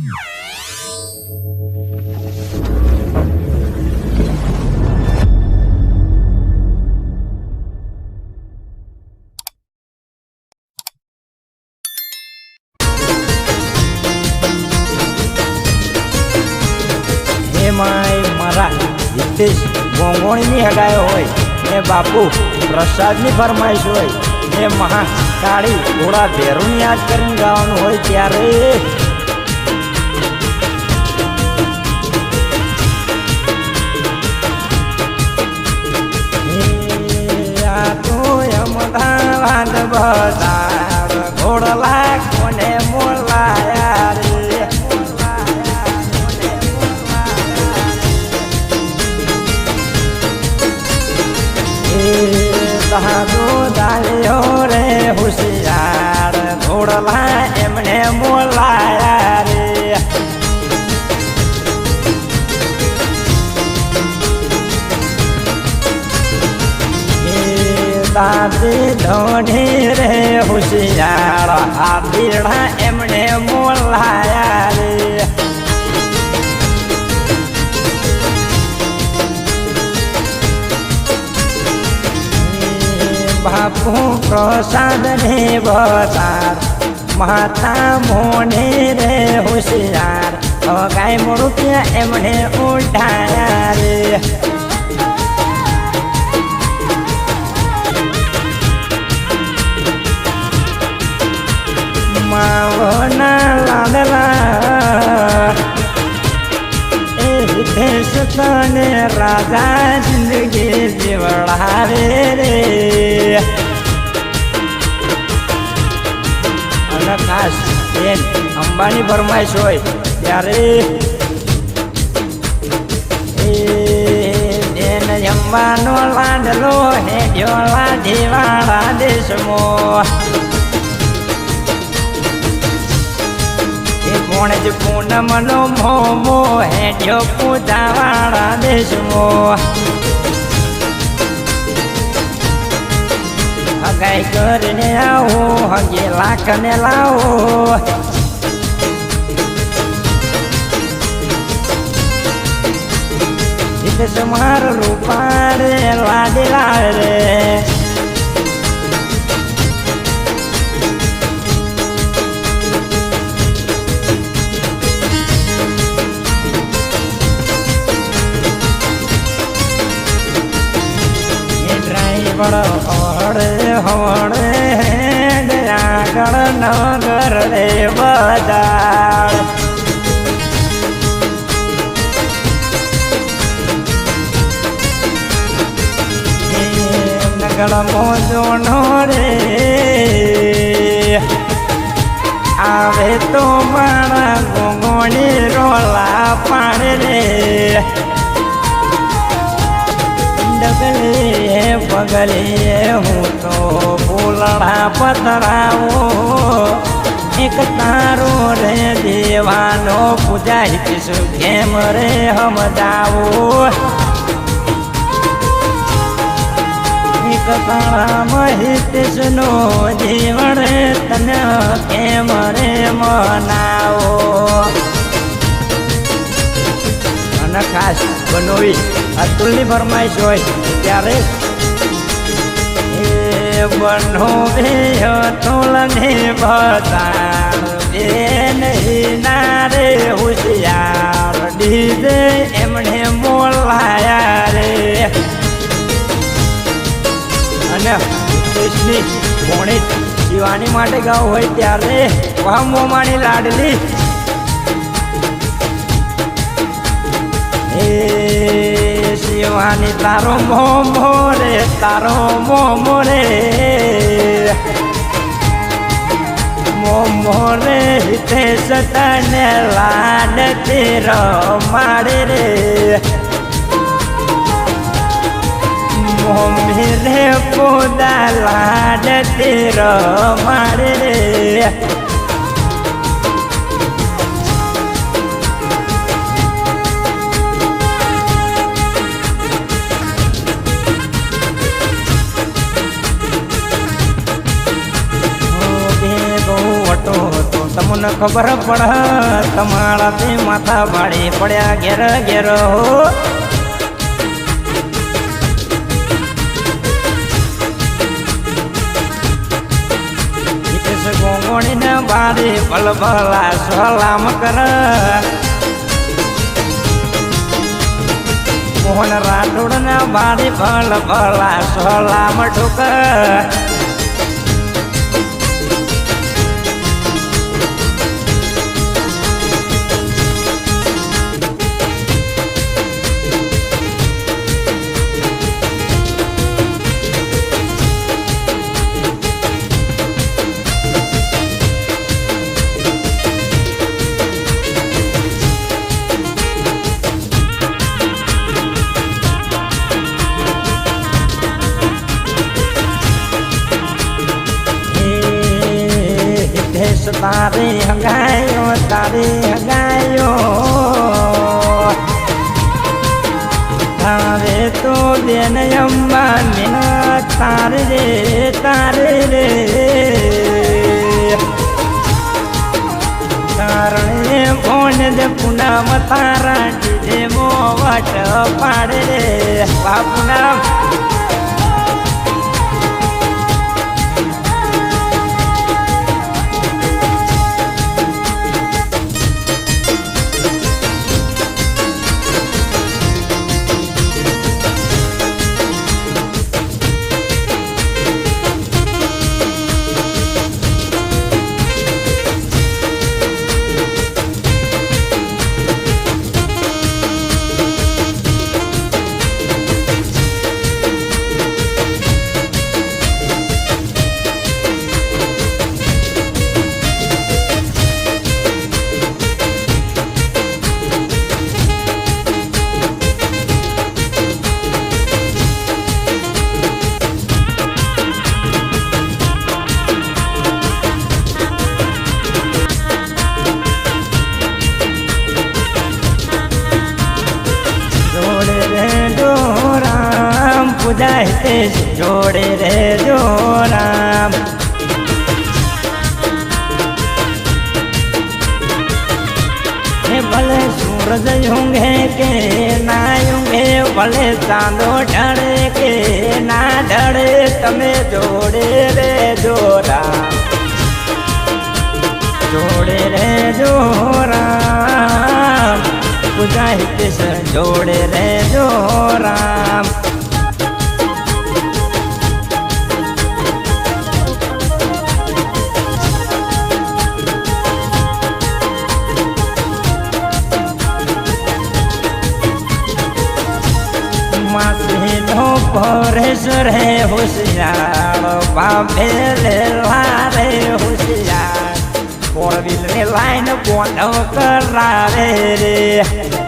એમાંય મારા હિતેશ ગોંગોણીની હોય. ને બાપુ પ્રસાદની ફરમાઈશ હોય. ને મહા કાળી ઘોડા ભેરું યાદ કરીને ગાવાનું હોય ત્યારે બજાર ઘોડલા કોને મોલાયા રે? દાદો દાલ્યો રે હોશિયાર ઘોડલા દાદી ધોની રે હોશિયાર. આ પીડા એમણે મોલાયા રે. બાપુ પ્રસાદ રે બસાર માતા મોને રે હોશિયાર. ગાય મોડું એમણે ઉઠાયા રે. રાજા જિંદગી જીવડાવે રે અને ખાસ બેન અંબાની ફરમાઈશ હોય ત્યારે અંબાનો લાડલો હેડ્યો દેશમો દેશમાં. કોણ જ પૂનમનો મોમો હેડ્યો પૂજાવાળા દેશમો હગાઈ કરીને આવો, હગે લાખને લાવો. હિત સમાર રૂપારે લાડેલા ડ્રાઈવર હવડે હવડે આગળ નગર રે બજાર. નગર મોજો નો રે. આવે તો મારા ગોગોણી રોલા પાડે રે. ડગલે પગલે હું તો ફૂલડા પતરાવો. એક તારો રે દેવાનો પૂજા હિતીશું કેમ રે હમદાવો. એક તારા હિતીશનો જીવન તને કેમ રે મનાવો. ખાસ બનોવી. અતુલની ફરમાઈશ હોય ત્યારે. બનો બે અતુલને બતાર બે નહીં ના રે હોશિયાર. ડીજે એમણે બોલાયા રે. અને કૃષ્ણની ભોણી શિવાની માટે ગાવ હોય ત્યારે. વાહ મોમાની લાડલી. હે શિવાની તારો મોમો રે, તારો મોમો રે. મોમો રે હિતે સતને લાડ તેર માડે રે. મમ્મી રે પોદા લાડ તેર માડે રે. તમને ખબર પડ તમારા તે માથા ભાડે પડ્યા ઘેર ઘેર હો. ગોંગોણીને બારી બલબલા સલામ કર. મોહન રાઠોડને બારી બલબલા સલામ ઠોકર. તારે હગાયો તારે તો બેન અંબાને તારે રે તારે રે. તારણે ફોન દે પૂનમ તારા ડીજે મોવટ પાડે રે. બાપુના પૂજા હિતેશ જોડે રે જો રામ ભલે સૂરજ ઊંઘે કે ના ઊંઘે, ભલે ચાંદો ઢળે કે ના ઢળે, તમે જોડે રે રામ. જોડે રે જોરા પૂજા હિતેશ જોડે રે જો રામ. પરેશ રે હોશિયાર બાપે લેલા રે હોશિયાર. વ્હીલ ને લાઈન કોણ કરાવે રે?